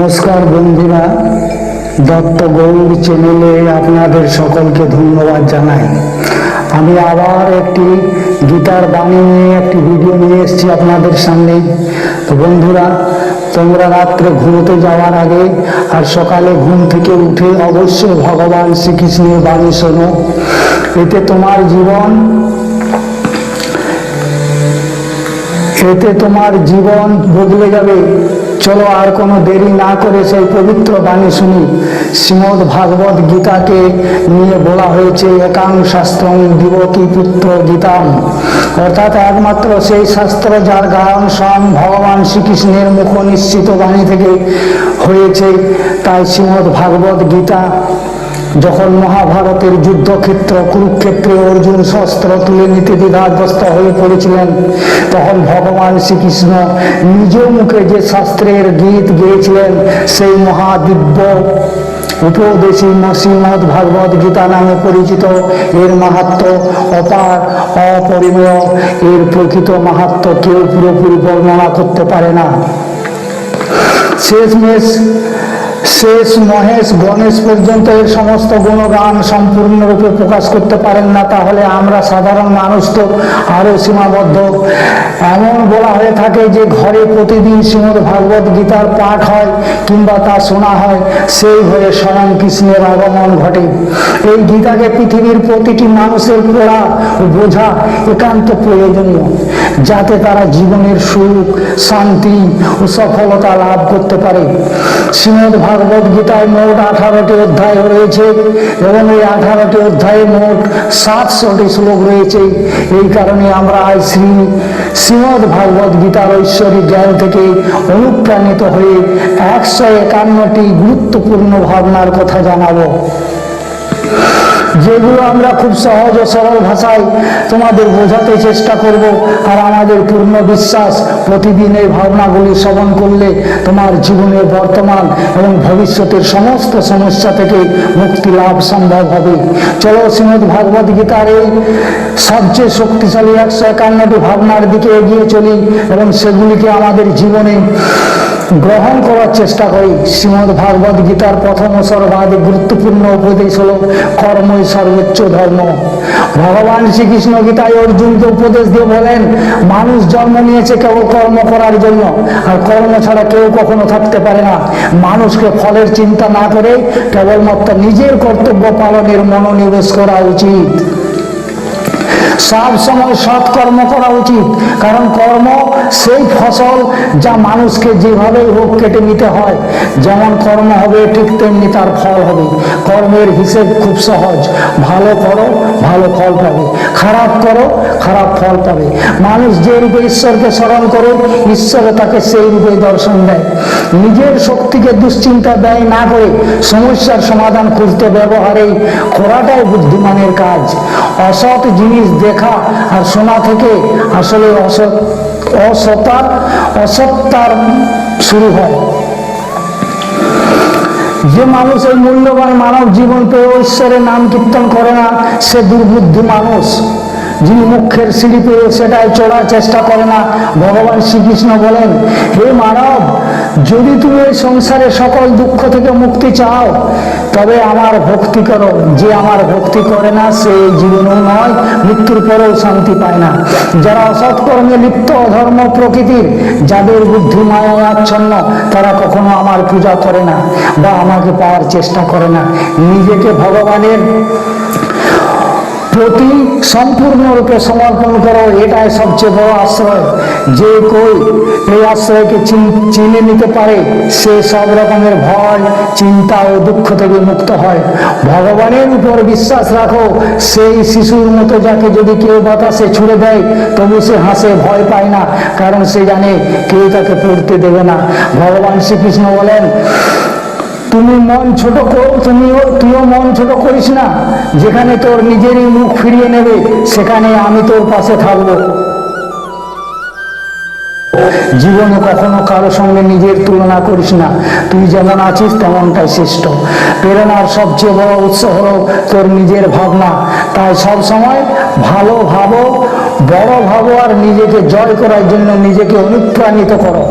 নমস্কার বন্ধুরা, দত্ত গৌর চ্যানেলে আপনাদের সকলকে ধন্যবাদ জানাই। আমি আবার একটি গীতার বাণী নিয়ে, একটি ভিডিও নিয়ে এসেছি আপনাদের সামনে। তো বন্ধুরা, তোমরা রাত্রে ঘুমোতে যাওয়ার আগে আর সকালে ঘুম থেকে উঠে অবশ্যই ভগবান শ্রীকৃষ্ণের বাণী শোনো। এতে তোমার জীবন, এতে তোমার জীবন বদলে যাবে। চলো আর কোনো দেরি না করে সেই পবিত্র বাণী শুনি। শ্রীমদ ভাগবত গীতাকে নিয়ে বলা হয়েছে, একাং শাস্ত্রং দিবকী পুত্র গীতাম। অর্থাৎ একমাত্র সেই শাস্ত্র যার গায়ন স্বয়ং ভগবান শ্রীকৃষ্ণের মুখ নিশ্চিত বাণী থেকে হয়েছে। তাই শ্রীমদ ভাগবত গীতা যখন মহাভারতের যুদ্ধক্ষেত্র, কুরুক্ষেত্রে অর্জুন শস্ত্র তুলে নিতে দ্বিধাগ্রস্ত হয়ে পড়েছিলেন, তখন ভগবান শ্রীকৃষ্ণ নিজ মুখে যে শাস্ত্রের গীত গেয়েছিলেন, সেই মহাদিব্য উপদেশী শ্রীমদ ভাগবত গীতা নামে পরিচিত, এর মাহাত্ম অপার, অপরিমেয়, এর প্রকৃত মাহাত্ম কেউ পুরোপুরি বর্ণনা করতে পারে না। শেষমেশ শেষ মহেশ গণেশ পর্যন্ত এর সমস্ত গুণগান সম্পূর্ণরূপে প্রকাশ করতে পারেন না, তাহলে আমরা সাধারণ মানুষ তো আরও সীমাবদ্ধ। এমন বলা হয়ে থাকে যে ঘরে প্রতিদিন শ্রীমদ ভাগবত গীতার পাঠ হয় কিংবা তা শোনা হয়, সেই হয়ে স্বয়ং কৃষ্ণের আগমন ঘটে। এই গীতাকে পৃথিবীর প্রতিটি মানুষের পড়া, বোঝা একান্ত প্রয়োজনীয়। যাতে তারা জীবনের সুখ, শান্তি ও সফলতা লাভ করতে পারে। শ্রীমদ ভাগবত গীতায় মোট আঠারোটি অধ্যায় রয়েছে এবং এই আঠারোটি অধ্যায়ে মোট সাতশোটি শ্লোক রয়েছে। এই কারণে আমরা আজ শ্রী শ্রীমদ ভাগবত গীতার ঐশ্বরিক জ্ঞান থেকে অনুপ্রাণিত হয়ে একশো একান্নটি গুরুত্বপূর্ণ ভাবনার কথা জানাব। যেগুলো আমরা খুব সহজ ও সরল ভাষায় তোমাদের বোঝাতে চেষ্টা করব, আর আমাদের পূর্ণ বিশ্বাস প্রতিদিন এই ভাবনাগুলি শ্রবণ করলে তোমার জীবনের বর্তমান এবং ভবিষ্যতের সমস্ত সমস্যা থেকে মুক্তি লাভ সম্ভব হবে। চলো শ্রীমদ ভাগবত গীতার এই সবচেয়ে শক্তিশালী একশো একান্নটি ভাবনার দিকে এগিয়ে চলি, এবং সেগুলিকে আমাদের জীবনে গ্রহণ করার চেষ্টা করি। শ্রীমদ ভাগবত গীতার প্রথম সর্বাধিক গুরুত্বপূর্ণ উপদেশ হল, কর্মই সর্বোচ্চ ধর্ম। ভগবান শ্রীকৃষ্ণ গীতায় অর্জুনকে উপদেশ দিয়ে বলেন, মানুষ জন্ম নিয়েছে কেবল কর্ম করার জন্য, আর কর্ম ছাড়া কেউ কখনো থাকতে পারে না। মানুষকে ফলের চিন্তা না করে কেবলমাত্র নিজের কর্তব্য পালনের মনোনিবেশ করা উচিত। সব সময় সৎ কর্ম করা উচিত। কারণ কর্ম সেই ফসল যা মানুষকে যেভাবেই হোক কেটে নিতে হয়, যেমন কর্ম হবে ঠিক তেমনি তার ফল হবে। কর্মের হিসেব খুব সহজ। ভালো করো, ভালো ফল পাবে। খারাপ করো, খারাপ ফল পাবে। মানুষ যে রূপে ঈশ্বরকে স্মরণ করে ঈশ্বরে তাকে সেই রূপে দর্শন দেয়। নিজের শক্তিকে দুশ্চিন্তা ব্যয় না করে সমস্যার সমাধান খুঁজতে ব্যবহারেই করাটাই বুদ্ধিমানের কাজ। অসৎ জিনিস দেখা আর শোনা থেকে আসলে অসৎ অসতা অসত্তার শুরু হয়। যে মানুষ এই মূল্যবান মানব জীবন পেয়ে ঈশ্বরের নাম কীর্তন করে না, সে দুর্বুদ্ধি মানুষ। যিনি মুখের সিঁড়ি পেয়ে সেটাই চড়ার চেষ্টা করে না, ভগবান শ্রীকৃষ্ণ বলেন, হে মানব যদি তুমি এই সংসারে সকল দুঃখ থেকে মুক্তি চাও, তবে আমার ভক্তি করো। যে আমার ভক্তি করে না, সে জীবনেও নয়, মৃত্যুর পরেও শান্তি পায় না। যারা অসৎকর্মে লিপ্ত অধর্ম প্রকৃতির, যাদের বুদ্ধি মায়ায় আচ্ছন্ন, তারা কখনো আমার পূজা করে না বা আমাকে পাওয়ার চেষ্টা করে না। নিজেকে ভগবানের প্রতি সম্পূর্ণরূপে সমর্পণ করো, এটাই সবচেয়ে বড় আশ্রয়। যে কই এই আশ্রয়কে চিনে নিতে পারে, সে সব রকমের ভয়, চিন্তা ও দুঃখ থেকে মুক্ত হয়। ভগবানের উপর বিশ্বাস রাখো, সেই শিশুর মতো যাকে যদি কেউ বাতাসে ছুড়ে দেয়, তবু সে হাসে, ভয় পায় না, কারণ সে জানে কেউ তাকে পড়তে দেবে না। ভগবান শ্রীকৃষ্ণ বলেন তুমি মন ছোট তুমিও তুইও মন ছোট করিস না। যেখানে তোর নিজেরই মুখ ফিরিয়ে নেবে, সেখানে আমি তোর পাশে থাকব। জীবনে কখনো কারও সঙ্গে নিজের তুলনা করিস না। তুই যেমন আছিস, তেমনটাই শ্রেষ্ঠ। প্রেরণার সবচেয়ে বড় উৎস হলো তোর নিজের ভাবনা। তাই সব সময় ভালো ভাবো, বড় ভাবো আর নিজেকে জয় করার জন্য নিজেকে অনুপ্রাণিত করো।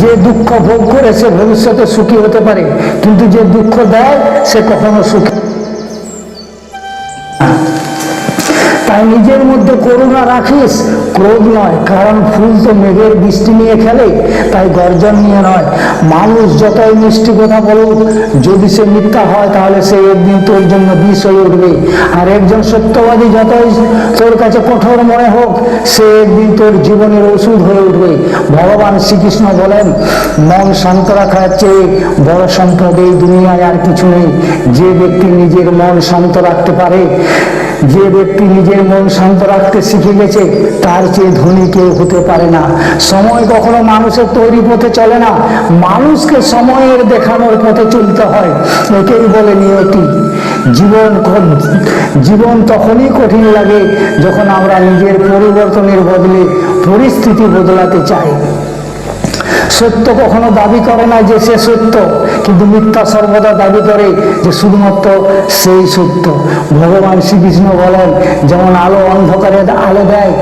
যে দুঃখ ভোগ করে সে ভবিষ্যতে সুখী হতে পারে, কিন্তু যে দুঃখ দেয়, সে কখনো সুখী তাই নিজের মধ্যে করুণা রাখিস। ক্রোধ নয়, কারণ ফুল তো মেঘের বৃষ্টি নিয়ে খেলে, তাই গর্জন নিয়ে নয়। মানুষ যতই মিষ্টি কথা বলুক, যদি সে মিথ্যা হয়, তাহলে সে একদিন তোর জন্য বিষ হয়ে উঠবে। আর একজন সত্যবাদী যতই তোর কাছে কঠোর মনে হোক, সে একদিন তোর জীবনের ওষুধ হয়ে উঠবে। ভগবান শ্রীকৃষ্ণ বলেন, মন শান্ত রাখার চেয়ে বড় সম্পদ এই দুনিয়ায় আর কিছু নেই। যে ব্যক্তি নিজের মন শান্ত রাখতে পারে, যে ব্যক্তি নিজের মন শান্ত রাখতে শিখে গেছে, তার চেয়ে ধনী কেউ হতে পারে না। সময় কখনো মানুষের তৈরি পথে চলে না, মানুষকে সময়ের দেখানোর পথে চলতে হয়। একেই বলে নিয়তি। জীবন জীবন তখনই কঠিন লাগে যখন আমরা নিজের পরিবর্তনের বদলে পরিস্থিতি বদলাতে চাই। সত্য কখনো দাবি করে না যে সে সত্য কিন্তু মিথ্যা সর্বদা দাবি করে যে শুধুমাত্র সেই সত্য। ভগবান শ্রীকৃষ্ণ বলেন, যেমন আলো অন্ধকারে আলো দেয়,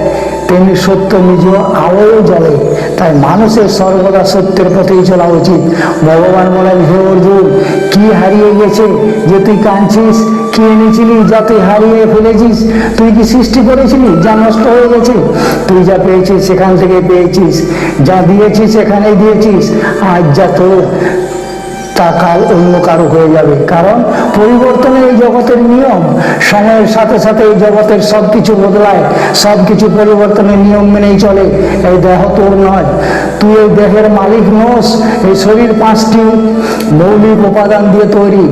তেমনি সত্য নিজেও আলোয় জ্বলে। তাই মানুষের সর্বদা সত্যের পথেই চলা উচিত। ভগবান বলেন, হে অর্জুন, কি হারিয়ে গেছে যে তুই কাঁদছিস? কি এনেছিলি যা তুই হারিয়ে ফেলেছিস? তুই কি সৃষ্টি করেছিলি যা নষ্ট হয়ে গেছে? তুই যা পেয়েছিস সেখান থেকে পেয়েছিস, যা দিয়েছিস সেখানেই দিয়েছিস, আজ যা তোর তা কাল অন্য কারও হয়ে যাবে। কারণ পরিবর্তনের এই জগতের নিয়ম, সময়ের সাথে সাথে এই জগতের সব কিছু বদলায় সব কিছু পরিবর্তনের নিয়ম মেনেই চলে। এই দেহ তোর নয়। তুই এই দেহের মালিক নোস। এই শরীর পাঁচটি মৌলিক উপাদান দিয়ে তৈরি।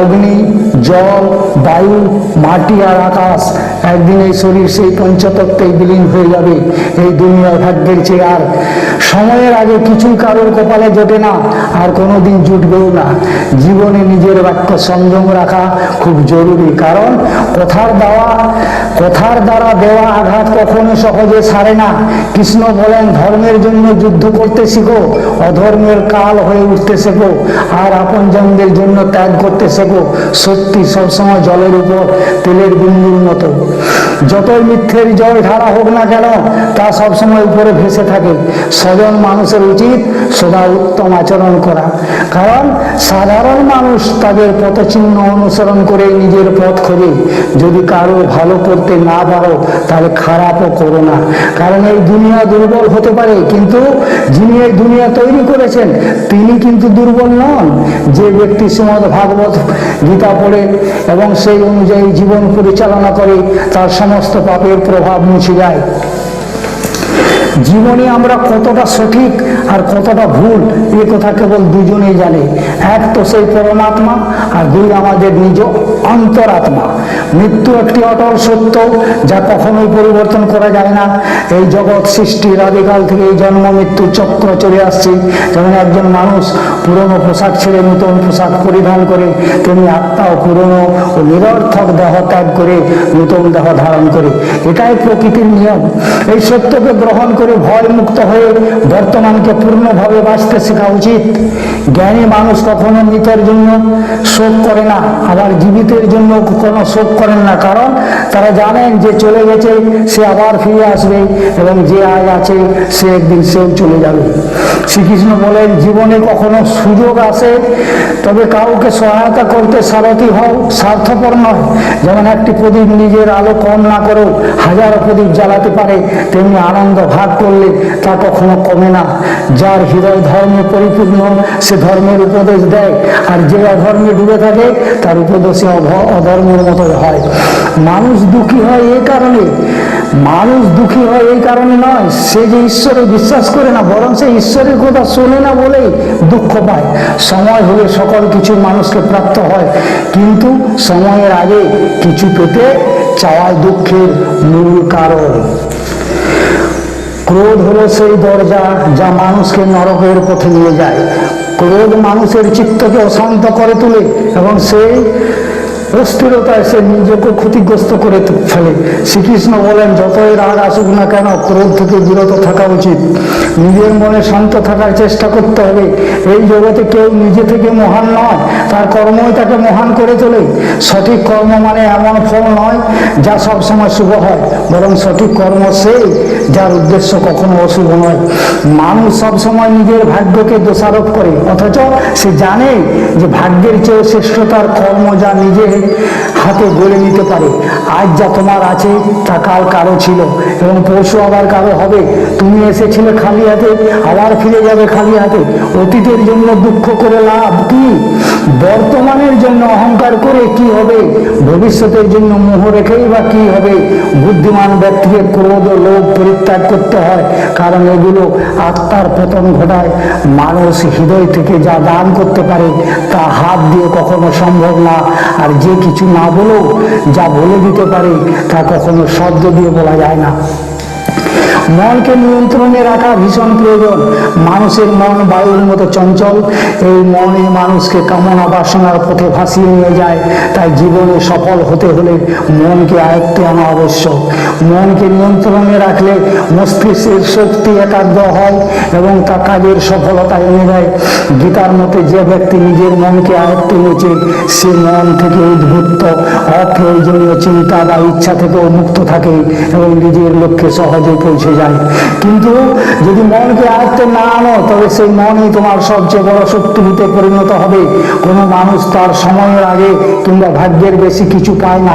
অগ্নি, জল, বায়ু, মাটি আর আকাশ। একদিন এই শরীর সেই পঞ্চতত্ত্বেই বিলীন হয়ে যাবে। এই দুনিয়ার ভাগ্যের চেয়ে আর সময়ের আগে কিছুই কারোর কপালে জোটে না, আর কোনোদিন জুটবেও না। জীবনে নিজের বাক্য সংযম রাখা খুব জরুরি, কারণ কথার দেওয়া, কথার দ্বারা দেওয়া আঘাত কখনো সহজে সারে না। কৃষ্ণ বলেন, ধর্মের জন্য যুদ্ধ করতে শিখো, অধর্মের কাল হয়ে উঠতে শেখো, আর আপনজনদের জন্য ত্যাগ করতে শেখো। সত্যি সবসময় জলের উপর, তেলের বিন্দুর মতো। যতই মিথ্যের জল ঢালা হোক না কেন, তা সবসময় উপরে ভেসে থাকে। স্বজন মানুষের উচিত সদা উত্তম আচরণ করা। কারণ সাধারণ মানুষ তাদের পথচিহ্ন অনুসরণ করে নিজের পথ খোঁজে। যদি কারও ভালো করতে না পারো, তাহলে খারাপও করো না। কারণ এই দুনিয়া দুর্বল হতে পারে, কিন্তু যিনি এই দুনিয়া তৈরি করেছেন, তিনি কিন্তু দুর্বল নন। যে ব্যক্তি শ্রীমদ ভাগবত গীতা পড়ে এবং সেই অনুযায়ী জীবন পরিচালনা করে তার সমস্ত পাপের প্রভাব মুছে যায়। জীবনে আমরা কতটা সঠিক আর কতটা ভুল, এ কথা কেবল দুজনেই জানে। এক তো সেই পরমাত্মা আর দুই আমাদের নিজ অন্তরাত্মা। মৃত্যু একটি অটল সত্য যা কখনোই পরিবর্তন করা যায় না। এই জগৎ সৃষ্টির আদিকাল থেকে এই জন্ম মৃত্যু চক্র চলে আসছে। যেমন একজন মানুষ পুরনো পোশাক ছেড়ে নতুন পোশাক পরিধান করে, তেমনি আত্মাও পুরনো ও নিরর্থক দেহ ত্যাগ করে নতুন দেহ ধারণ করে। এটাই প্রকৃতির নিয়ম। এই সত্যকে গ্রহণ করে ভয় মুক্ত হয়ে বর্তমানকে পূর্ণভাবে বাঁচতে শেখা উচিত। জ্ঞানী মানুষ কখনো মৃতের জন্য শোক করে না, আবার জীবিতের জন্য কোনো শোক করেন না। কারণ তারা জানেন যে চলে গেছে, সে আবার ফিরে আসবে এবং যে আজ আছে, সে একদিন সেও চলে যাবে। শ্রীকৃষ্ণ বলেন, জীবনে কখনো সুযোগ আসে, তবে কাউকে সহায়তা করতে সারথি হও, স্বার্থপর নয়। যেমন একটি প্রদীপ নিজের আলো কম না করেও হাজারো প্রদীপ জ্বালাতে পারে, তেমনি আনন্দ ভাগ করলে তা কখনো কমে না। যার হৃদয় ধর্ম পরিপূর্ণ, সে ধর্মের উপদেশ দেয়। আর যে অধর্মে ডুবে থাকে, তার উপদেশে অধর্মের মতো হয়। মানুষ দুঃখী হয় এই কারণে। মানুষ দুঃখী হয় এই কারণে নয়, সে যে ঈশ্বরে বিশ্বাস করে না, বরং সে ঈশ্বরের কথা শোনে না বলেই দুঃখ পায়। সময় হলে সকল কিছু মানুষকে প্রাপ্ত হয়। কিন্তু সময়ের আগে কিছু পেতে চাওয়াই দুঃখের মূল কারণ। ক্রোধ হলো সেই দরজা যা মানুষকে নরকের পথে নিয়ে যায়। ক্রোধ মানুষের চিত্তকে অশান্ত করে তোলে এবং সেই অস্থিরতায় সে নিজেকে ক্ষতিগ্রস্ত করে ফেলে। শ্রীকৃষ্ণ বলেন, যতই রাগ আসুক না কেন, ক্রোধ থেকে বিরত থাকা উচিত। নিজের মনে শান্ত থাকার চেষ্টা করতে হবে। এই জগতে কেউ নিজে থেকে মহান নয়, তার কর্মই তাকে মহান করে তোলে। সঠিক কর্ম মানে এমন ফল নয়, যা সবসময় শুভ হয়, বরং সঠিক কর্ম সেই যার উদ্দেশ্য কখনো অশুভ নয়। মানুষ সবসময় নিজের ভাগ্যকে দোষারোপ করে, অথচ সে জানে যে ভাগ্যের চেয়ে শ্রেষ্ঠতার কর্ম যা নিজের Gracias. হাতে গড়ে নিতে পারে। আজ যা তোমার আছে, তা কাল কারও ছিল। এবং পরশু আবার কারও হবে। তুমি এসেছিলে খালি হাতে, আবার ফিরে যাবে খালি হাতে। অতীতের জন্য দুঃখ করে লাভ কি? বর্তমানের জন্য অহংকার করে কি হবে? ভবিষ্যতের জন্য মোহ রেখেই বা কি হবে? বুদ্ধিমান ব্যক্তিকে ক্রোধ ও লোভ পরিত্যাগ করতে হয়। কারণ এগুলো আত্মার পতন ঘটায়। মানুষ হৃদয় থেকে যা দান করতে পারে, তা হাত দিয়ে কখনো সম্ভব না। আর যে কিছু না বলেও যা বলে দিতে পারে তা কখনো শব্দ দিয়ে বলা যায় না। মনকে নিয়ন্ত্রণে রাখা ভীষণ প্রয়োজন। মানুষের মন বায়ুর মতো চঞ্চল। এই মনে মানুষকে কামনা বাসনার পথে ভাসিয়ে নিয়ে যায়। তাই জীবনে সফল হতে হলে মনকে আয়ত্তে আনা আবশ্যক। মনকে নিয়ন্ত্রণে রাখলে মস্তিষ্কের শক্তি একাগ্র হয় এবং তা কাজের সফলতা এনে দেয়। গীতার মতে যে ব্যক্তি নিজের মনকে আয়ত্তে নিয়েছে, সে মন থেকে উদ্ভুত, অপ্রয়োজনীয় চিন্তা বা ইচ্ছা থেকেও মুক্ত থাকে এবং নিজের লক্ষ্যে সহজে পৌঁছে যায় কিন্তু যদি মনকে আয়ত্তে না আনো, তবে সেই মনই তোমার সবচেয়ে বড় শক্তিতে পরিণত হবে। কোনো মানুষ তার সময়ের আগে কিংবা ভাগ্যের বেশি কিছু পায় না।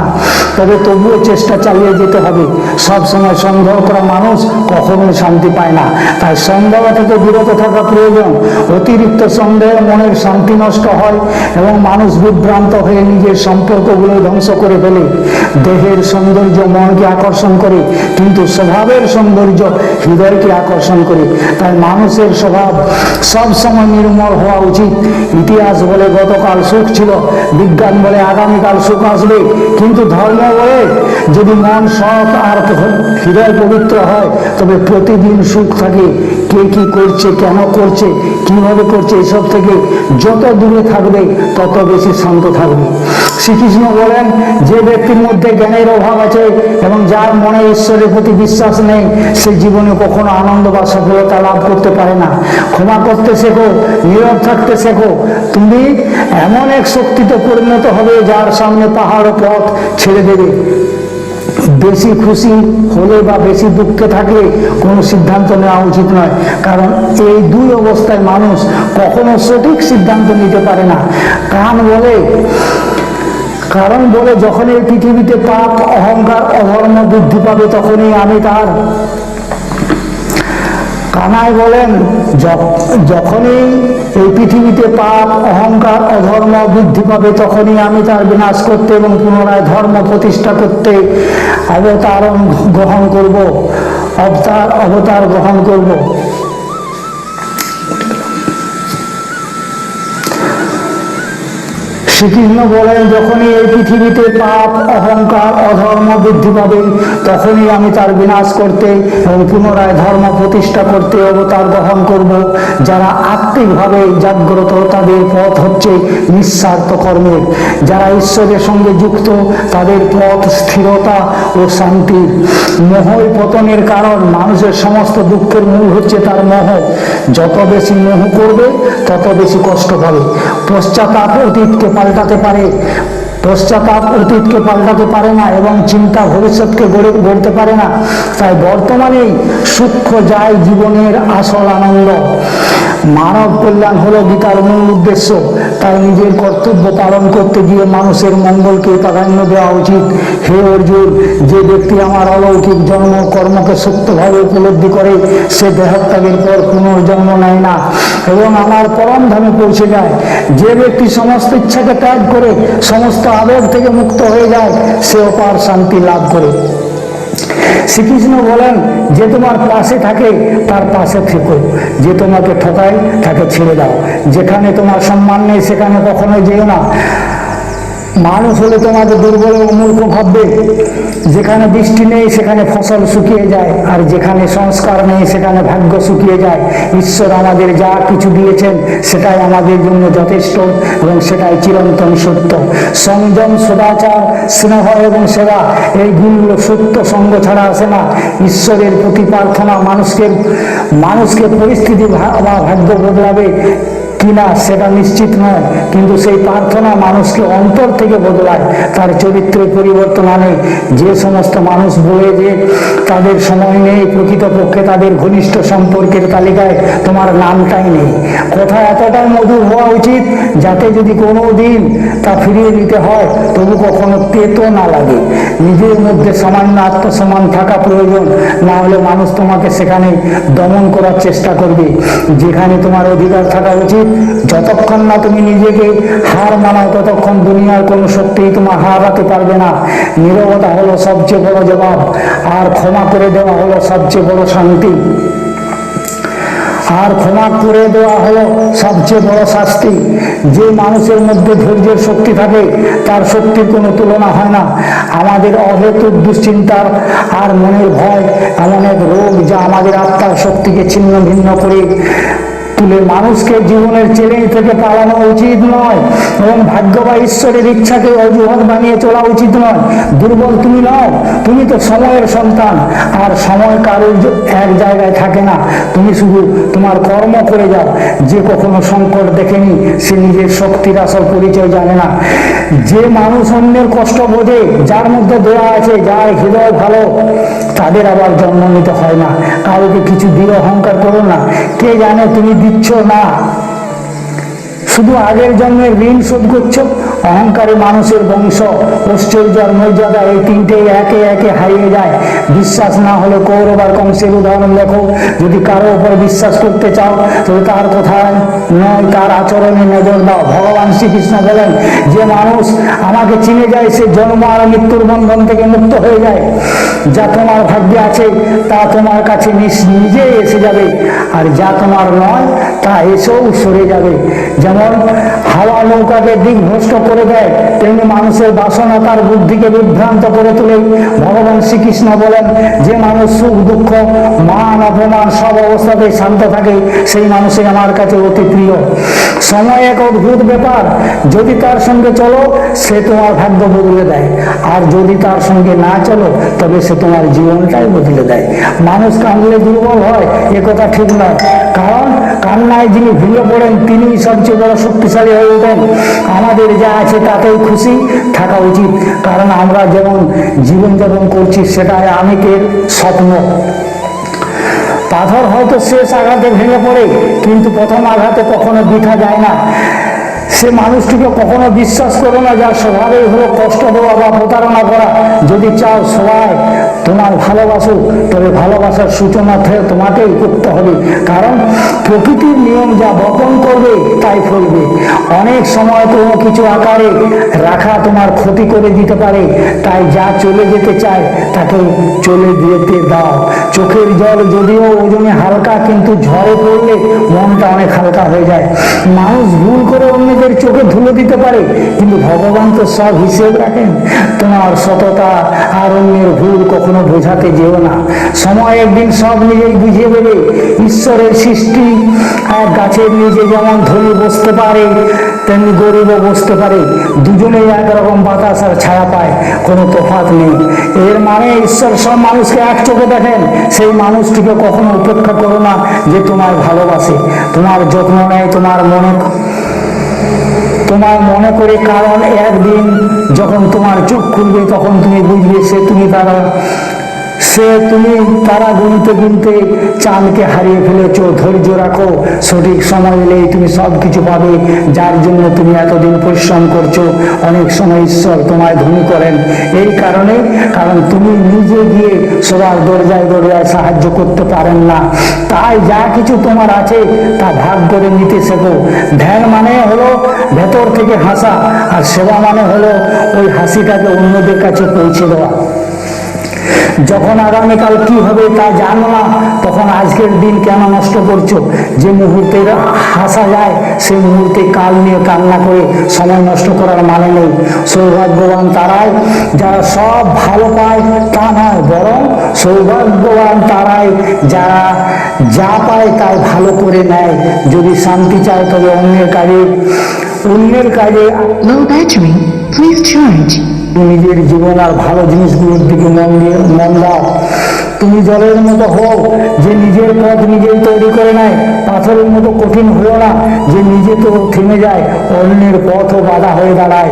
তবে তবুও চেষ্টা চালিয়ে যেতে হবে। সব সময় সন্দেহ করা মানুষ কখনোই শান্তি পায় না। তাই সন্দেহ থেকে বিরত থাকা প্রয়োজন। অতিরিক্ত সন্দেহে মনের শান্তি নষ্ট হয় এবং মানুষ বিভ্রান্ত হয়ে নিজের সম্পর্কগুলো ধ্বংস করে ফেলে। দেহের সৌন্দর্য মনকে আকর্ষণ করে, কিন্তু স্বভাবের সৌন্দর্য হৃদয়কে আকর্ষণ করে। তাই মানুষের স্বভাব সব সময় নির্মল হওয়া উচিত। ইতিহাস বলে গতকাল সুখ ছিল, বিজ্ঞান বলে আগামীকাল সুখ আসবে। কিন্তু ধর্ম বলে যদি মন, সৎ আর হৃদয় পবিত্র হয়, তবে প্রতিদিন সুখ থাকে। কে কি করছে, কেন করছে, কীভাবে করছে, এসব থেকে যত দূরে থাকবে, তত বেশি শান্ত থাকবে। শ্রীকৃষ্ণ বলেন, যে ব্যক্তির মধ্যে জ্ঞানের অভাব আছে এবং যার মনে ঈশ্বরের প্রতি বিশ্বাস নেই, সে জীবনে কখনো আনন্দ বা সফলতা লাভ করতে পারে না। ক্ষমা করতে শেখো নীরব থাকতে শেখো তুমি এমন এক শক্তিতে পরিণত হবে যার সামনে পাহাড় পথ ছেড়ে দেবে। বেশি খুশি হলে বা বেশি দুঃখে থাকলে কোনো সিদ্ধান্ত নেওয়া উচিত নয়। কারণ এই দুই অবস্থায় মানুষ কখনো সঠিক সিদ্ধান্ত নিতে পারে না। কান বলে, কারণ বলে যখন এই পৃথিবীতে পাপ, অহংকার, অধর্ম বৃদ্ধি পাবে তখনই আমি তার কানাই বলেন "য- যখনই এই পৃথিবীতে পাপ, অহংকার, অধর্ম বৃদ্ধি পাবে, তখনই আমি তার বিনাশ করতে এবং পুনরায় ধর্ম প্রতিষ্ঠা করতে অবতার গ্রহণ করব, অবতার অবতার গ্রহণ করব। শ্রীকৃষ্ণ বলেন, যখনই এই পৃথিবীতে পাপ, অহংকার, অধর্ম বৃদ্ধি পাবে, তখনই আমি তার বিনাশ করতে এবং পুনরায় ধর্ম প্রতিষ্ঠা করতে অবতার গ্রহণ করব। যারা আত্মিকভাবে জাগ্রত, তাদের পথ হচ্ছে নিঃস্বার্থ কর্মের। যারা ঈশ্বরের সঙ্গে যুক্ত, তাদের পথ স্থিরতা ও শান্তির। মোহই পতনের কারণ মানুষের সমস্ত দুঃখের মূল হচ্ছে তার মোহ। যত বেশি মোহ করবে, তত বেশি কষ্ট পাবে। পশ্চাতাপ অতীতকে পাল্টাতে পারে পশ্চাতাপ অতীতকে পাল্টাতে পারে না এবং চিন্তা ভবিষ্যৎকে গড়ে, গড়তে পারে না। তাই বর্তমানেই সূক্ষ্ম যায় জীবনের আসল আনন্দ। মানব কল্যাণ হলো গীতার মূল উদ্দেশ্য। তাই নিজের কর্তব্য পালন করতে গিয়ে মানুষের মঙ্গলকে প্রাধান্য দেওয়া উচিত। হে অর্জুন, যে ব্যক্তি আমার অলৌকিক জন্ম কর্মকে সত্যভাবে উপলব্ধি করে, সে দেহত্যাগের পর পুনর্জন্ম নেয় না। এবং আমার পরম ধামে পৌঁছে যায়। যে ব্যক্তি সমস্ত ইচ্ছাকে ত্যাগ করে, সমস্ত আবেগ থেকে মুক্ত হয়ে যায় সে অপার শান্তি লাভ করে। শ্রীকৃষ্ণ বলেন, যে তোমার পাশে থাকে, তার পাশে থেকো। যে তোমাকে ঠকায়, তাকে ছেড়ে দাও। যেখানে তোমার সম্মান নেই, সেখানে কখনোই যেও না। মানুষ হলে তোমাদের দুর্বল ও মূর্খ ভাববে। যেখানে বৃষ্টি নেই, সেখানে ফসল শুকিয়ে যায়। আর যেখানে সংস্কার নেই, সেখানে ভাগ্য শুকিয়ে যায়। ঈশ্বর আমাদের যা কিছু দিয়েছেন, সেটাই আমাদের জন্য যথেষ্ট এবং সেটাই চিরন্তন সত্য। সংযম, সদাচার, স্নেহ এবং সেবা, এই গুণগুলো সত্য সঙ্গ ছাড়া আসে না। ঈশ্বরের প্রতি প্রার্থনা মানুষকে মানুষকে পরিস্থিতি বা ভাগ্য বদলাবে। কিনা সেটা নিশ্চিত নয়। কিন্তু সেই প্রার্থনা মানুষকে অন্তর থেকে বদলায়। তার চরিত্রের পরিবর্তন আনে। যে সমস্ত মানুষ বলে যে তাদের সময় নেই, প্রকৃতপক্ষে তাদের ঘনিষ্ঠ সম্পর্কের তালিকায় তোমার নামটাই নেই। কথা এতটাই মধুর হওয়া উচিত, যাতে যদি কোনো দিন তা ফিরিয়ে নিতে হয়, তবু কখনো তেতো না লাগে। নিজের মধ্যে সামান্য আত্মসম্মান থাকা প্রয়োজন, না হলে মানুষ তোমাকে সেখানে দমন করার চেষ্টা করবে। যেখানে তোমার অধিকার থাকা উচিত যতক্ষণ না তুমি নিজেকে হার মানাও, ততক্ষণ দুনিয়ার কোনো শক্তিই তোমার হারাতে পারবে না। নীরবতা হলো সবচেয়ে বড় জবাব, আর ক্ষমা করে দেওয়া হলো সবচেয়ে বড় শান্তি। আর ক্ষমা করে দেওয়া হলো সবচেয়ে বড় শাস্তি। যে মানুষের মধ্যে ধৈর্যের শক্তি থাকে, তার শক্তির কোনো তুলনা হয় না। আমাদের অহেতুক দুশ্চিন্তার আর মনের ভয়, এমন এক রোগ যা আমাদের আত্মার শক্তিকে ছিন্ন ভিন্ন করে তুলে মানুষকে জীবনের চ্যালেঞ্জ থেকে পালানো উচিত নয় এবং ভাগ্য বা ঈশ্বরের ইচ্ছাকে অজুহাত বানিয়ে চলা উচিত নয়। দুর্বল তুমি নও, তুমি তো সময়ের সন্তান আর সময় কারোর এক জায়গায় থাকে না। তুমি শুধু তোমার কর্ম করে যাও। যে কখনো সংকট দেখেনি, সে নিজের শক্তির আসল পরিচয় জানে না। যে মানুষ অন্যের কষ্ট বোঝে, যার মধ্যে দয়া আছে, যার হৃদয় ভালো, তাদের আবার জন্ম নিতে হয় না। কাউকে কিছু দিয়ে অহংকার করো না। কে জানে তুমি দিচ্ছ না শুধু আগের জন্মের ঋণ শোধ করছ? অহংকারী মানুষের বংশ, ঐশ্বর্য মর্যাদা এই তিনটে একে একে হারিয়ে যায়। বিশ্বাস না হলে কৌরব আর কংসের উদাহরণ দেখো যদি কারও উপর বিশ্বাস করতে চাও, তবে তার কথায় নয়, তার আচরণে নজর দাও। ভগবান শ্রীকৃষ্ণ বলেন, যে মানুষ আমাকে চিনে যায়, সে জন্ম আর মৃত্যুর বন্ধন থেকে মুক্ত হয়ে যায়। যা তোমার ভাগ্যে আছে, তা তোমার কাছে নিজেই এসে যাবে। আর যা তোমার নয়, তা এসেও সরে যাবে। যেমন হাওয়া নৌকাকে দিক করে দেয়, তেমনি মানুষের বাসনা তার বুদ্ধিকে বিভ্রান্ত করে তোলে। ভগবান শ্রীকৃষ্ণ বলেন, যে মানুষ সুখ, দুঃখ, মান, অপমান সব অবস্থাতে শান্ত থাকে, সেই মানুষই আমার কাছে অতি প্রিয়। সময় এক অদ্ভুত ব্যাপার। যদি তার সঙ্গে চলো, সে তোমার ভাগ্য বদলে দেয়। আর যদি তার সঙ্গে না চলো, তবে সে তোমার জীবনটাই বদলে দেয়। মানুষ কাঁদলে দুর্বল হয়, এ কথা ঠিক নয়। কারণ কান্নায় যিনি ভেঙে পড়েন তিনি সবচেয়ে বড় শক্তিশালী হয়ে ওঠেন আমাদের যা আছে তাতেই খুশি থাকা উচিত। কারণ আমরা যেমন জীবনযাপন করছি, সেটাই অনেকের স্বপ্ন। পাথর হয়তো শেষ আঘাতে ভেঙে পড়ে, কিন্তু প্রথম আঘাতে কখনো বৃথা যায় না। সে মানুষটিকে কখনো বিশ্বাস করো না, যার স্বভাবেই হলো কষ্ট দেওয়া বা প্রতারণা করা। যদি চাও সবাই তোমার ভালোবাসো, তবে ভালোবাসার সূচনা তোমাকেই করতে হবে। কারণ প্রকৃতির নিয়ম যা বপন করবে, তাই ফলবে। অনেক সময় কোনো কিছু আকারে রাখা তোমার ক্ষতি করে দিতে পারে। তাই যা চলে যেতে চায়, তাকে চলে যেতে দাও। চোখের জল যদিও ওজনে হালকা, কিন্তু ঝড়ে পড়লে মনটা অনেক হালকা হয়ে যায়। মানুষ ভুল করে অন্যদের চোখে ধুলো দিতে পারে, কিন্তু ভগবান তো সব হিসেব রাখেন। তোমার সততা আর অন্যের ভুল কখনো বোঝাতে যেও না। সময় একদিন সব নিজেই বুঝিয়ে দেবে ঈশ্বরের সৃষ্টি। এক গাছের নিচে যেমন ধনী বসতে পারে, তেমনি গরিবও বসতে পারে। দুজনেই একরকম বাতাস আর ছায়া পায়, কোনো তফাৎ নেই। এর মানে ঈশ্বর সব মানুষকে এক চোখে দেখেন, সেই মানুষটিকে কখনো উপেক্ষা করো না যে তোমার ভালোবাসে। তোমার যত্ন নেয়, তোমার মনে তোমার মনে করে, কারণ একদিন যখন তোমার চোখ খুলবে, তখন তুমি বুঝবে সে তুমি তারা সে তুমি তারা গুনতে গুনতে চাঁদকে হারিয়ে ফেলেছ, ধৈর্য রাখো, সঠিক সময় এলেই তুমি সব কিছু পাবে, যার জন্য তুমি এতদিন পরিশ্রম করছ, অনেক সময় ঈশ্বর তোমায় ধনী করেন। এই কারণে, কারণ তুমি নিজে গিয়ে সবার দরজায় দরজায় সাহায্য করতে পারেন না। তাই যা কিছু তোমার আছে, তা ভাগ করে নিতে শেখো। ধ্যান মানে হলো ভেতর থেকে হাসা, আর সেবা মানে হলো ওই হাসিটাকে অন্যদের কাছে পৌঁছে দেওয়া। যখন আগামীকাল কি হবে তা জানো না? তখন আজকের দিন কেন নষ্ট করছ? যে মুহূর্তে হাসা যায় সেই মুহূর্তে কাল নিয়ে কান্না করে সময় নষ্ট করার মানে নেই। সৌভাগ্যবান তারাই যারা সব ভালো পায় তা নয়, বরং সৌভাগ্যবান তারাই যারা যা পায় তাই ভালো করে নেয়। যদি শান্তি চায়, তবে অন্যের কাজে অন্যের কাজে. Please নিজের জীবন আর ভালো জিনিসগুলোর দিকে মন দিয়ে মন দাও। তুমি জলের মতো হও যে নিজের পথ নিজেই তৈরি করে নেয়। পাথরের মতো কঠিন হও না যে নিজে তো থেমে যায়। অন্যের পথও বাধা হয়ে দাঁড়ায়।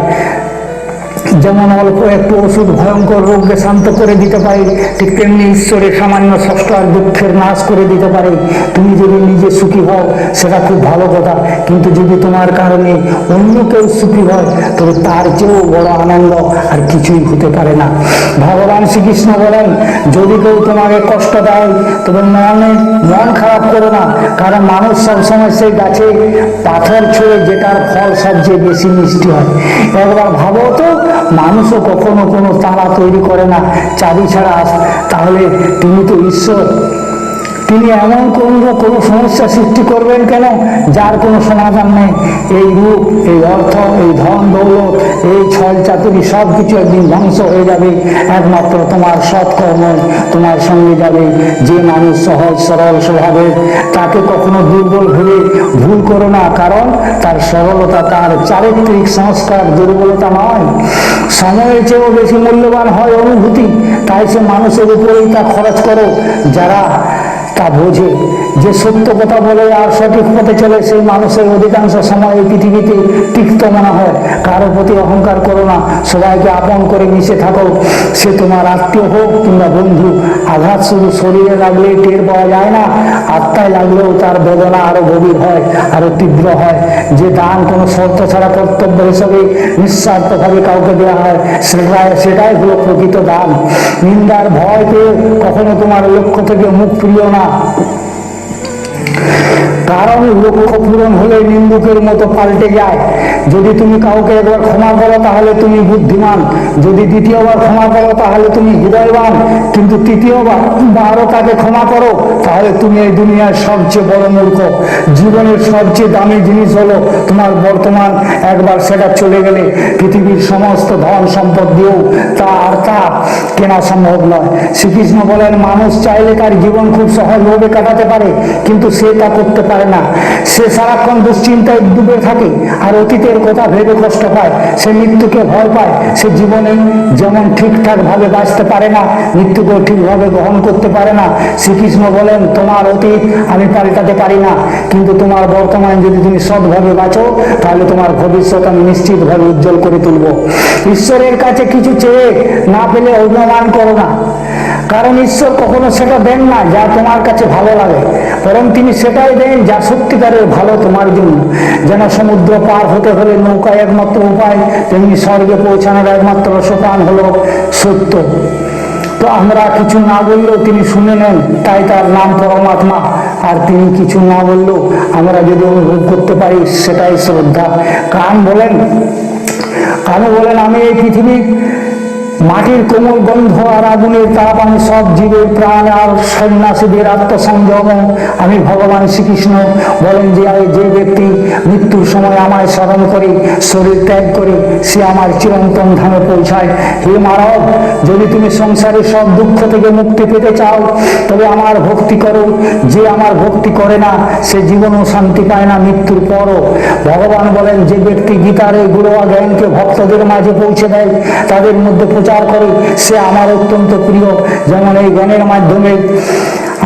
যেমন অল্প একটু ওষুধ ভয়ঙ্কর রোগকে শান্ত করে দিতে পারে, ঠিক তেমনি ঈশ্বরের সামান্য ষষ্ঠ আর দুঃখের নাশ করে দিতে পারে। তুমি যদি নিজে সুখী হও, সেটা খুব ভালো কথা। কিন্তু যদি তোমার কারণে অন্য কেউ সুখী হয়, তবে তার চেয়েও বড় আনন্দ আর কিছুই হতে পারে না। ভগবান শ্রীকৃষ্ণ বলেন, যদি কেউ তোমাকে কষ্ট দেয়, তবে মনে, মন খারাপ করো না, কারণ মানুষ সবসময় সেই গাছে পাথর ছুঁড়ে যেটার ফল সবচেয়ে বেশি মিষ্টি হয়। একবার ভাবো তো মানুষও কখনো কোনো তারা তৈরি করে না। চাবি ছাড়া তাহলে তুমি তো ঈশ্বর। তিনি এমন কোনো কোনো সমস্যা সৃষ্টি করবেন কেন? যার কোনো সমাধান নেই। এই রূপ, এই অর্থ, এই ধন, দৌলত, এই ছল চাতুরি সব কিছু একদিন ধ্বংস হয়ে যাবে। একমাত্র তোমার সৎকর্ম তোমার সঙ্গে যাবে। যে মানুষ সহজ, সরল স্বভাবের, তাকে কখনো দুর্বল ভেবে ভুল করো না। কারণ তার সরলতা, তার চারিত্রিক সংস্কার দুর্বলতা নয়। সময়ের চেয়েও বেশি মূল্যবান হয় অনুভূতি। তাই সে মানুষের উপরেই তা খরচ করো। যারা তা বোঝে যে সত্য কথা বলে আর সঠিক পথে চলে সেই মানুষের অধিকাংশ সময় এই পৃথিবীতে তিক্ত মনে হয়। কারও প্রতি অহংকার করো না, সবাইকে আপন করে মিশে থাকো। সে তোমার আত্মীয় হোক কিংবা বন্ধু, আঘাত শুধু শরীরে লাগলে টের পাওয়া যায় না, আত্মায় লাগলেও তার বেদনা আরও গভীর হয়, আরও তীব্র হয়। যে দান কোনো শর্ত ছাড়া কর্তব্য হিসেবে নিঃস্বার্থভাবে কাউকে দেওয়া হয়, সেটাই সেটাই হলো প্রকৃত দান। নিন্দার ভয় পেয়ে কখনো তোমার লক্ষ্য থেকে মুখ ফিরিও না। lá. কারণ লক্ষ্য পূরণ হলে নিন্দুকের মতো পাল্টে যায়। যদি তুমি কাউকে একবার ক্ষমা করো, তাহলে তুমি বুদ্ধিমান। যদি দ্বিতীয়বার ক্ষমা করো, তাহলে তুমি হৃদয়বান। কিন্তু তৃতীয়বার বারও তাকে ক্ষমা করো, তাহলে তুমি এই দুনিয়ার সবচেয়ে বড় মূর্খ। জীবনের সবচেয়ে দামি জিনিস হলো তোমার বর্তমান। একবার সেটা চলে গেলে পৃথিবীর সমস্ত ধন সম্পদ দিয়েও তা আর তা কেনা সম্ভব নয়। শ্রীকৃষ্ণ বলেন, মানুষ চাইলে তার জীবন খুব সহজভাবে কাটাতে পারে, কিন্তু সে তা করতে পারে না। সে সারাক্ষণ দুশ্চিন্তায় ডুবে থাকে আর অতীতের কথা ভেবে কষ্ট পায়। সে মৃত্যুকে ভয় পায়। সে জীবনে যেমন ঠিকঠাক ভাবে বাঁচতে পারে না, মৃত্যুকেও ঠিকভাবে গ্রহণ করতে পারে না। শ্রীকৃষ্ণ বলেন, তোমার অতীত আমি পাল্টাতে পারি না। কিন্তু তোমার বর্তমান যদি তুমি সৎভাবে বাঁচো, তাহলে তোমার ভবিষ্যৎ আমি নিশ্চিতভাবে উজ্জ্বল করে তুলব। ঈশ্বরের কাছে কিছু চেয়ে না পেলে অভিমান করো না। কারণ ঈশ্বর কখনো সেটা দেন না যা তোমার কাছে ভালো লাগে। বরং তিনি সেটাই দেন যা সত্যিকারের ভালো তোমার জন্য। যেন সমুদ্র পার হতে হলে নৌকা একমাত্র উপায়, তেমনি স্বর্গে পৌঁছানোর একমাত্র সোপান হলো সত্য। তো আমরা কিছু না বললেও তিনি শুনে নেন, তাই তার নাম পরমাত্মা। আর তিনি কিছু না বললেও আমরা যদি অনুভব করতে পারি, সেটাই শ্রদ্ধা। কান বলেন কানু বলেন, আমি এই পৃথিবীর মাটির কোমল গন্ধ আর আগুনের তাপ আমি সব জীবের প্রাণ আর সন্ন্যাসীদের আত্মসংযম। আমি ভগবান শ্রীকৃষ্ণ বলেন যে যে ব্যক্তি মৃত্যুর সময় আমায় স্মরণ করে, শরীর ত্যাগ করে, সে আমার চিরন্তন ধামে পৌঁছায়। হে মানব, যদি তুমি সংসারের সব দুঃখ থেকে মুক্তি পেতে চাও, তবে আমার ভক্তি করো। যে আমার ভক্তি করে না, সে জীবনও শান্তি পায় না মৃত্যুর পরও। ভগবান বলেন, যে ব্যক্তি গীতার এই গুরুয়া জ্ঞানকে ভক্তদের মাঝে পৌঁছে দেয়, তাদের মধ্যে প্রচার করে, সে আমার অত্যন্ত প্রিয়। যেমন এই জ্ঞানের মাধ্যমে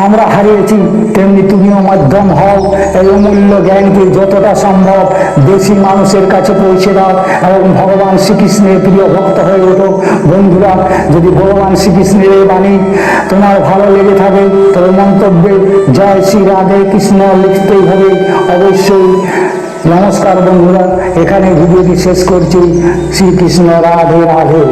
আমরা হারিয়েছি, তেমনি তুমিও মাধ্যম হও। এই অমূল্য জ্ঞানকে যতটা সম্ভব বেশি মানুষের কাছে পৌঁছে দাও এবং ভগবান শ্রীকৃষ্ণের প্রিয় ভক্ত হয়ে ওঠো। বন্ধুরা, যদি ভগবান শ্রীকৃষ্ণের এই বাণী তোমার ভালো লেগে থাকে, তবে মন্তব্যে জয় শ্রী রাধে কৃষ্ণ লিখতেই হবে। অবশ্যই নমস্কার বন্ধুরা এখানে ভিডিওটি শেষ করছি। শ্রীকৃষ্ণ রাধে রাধে।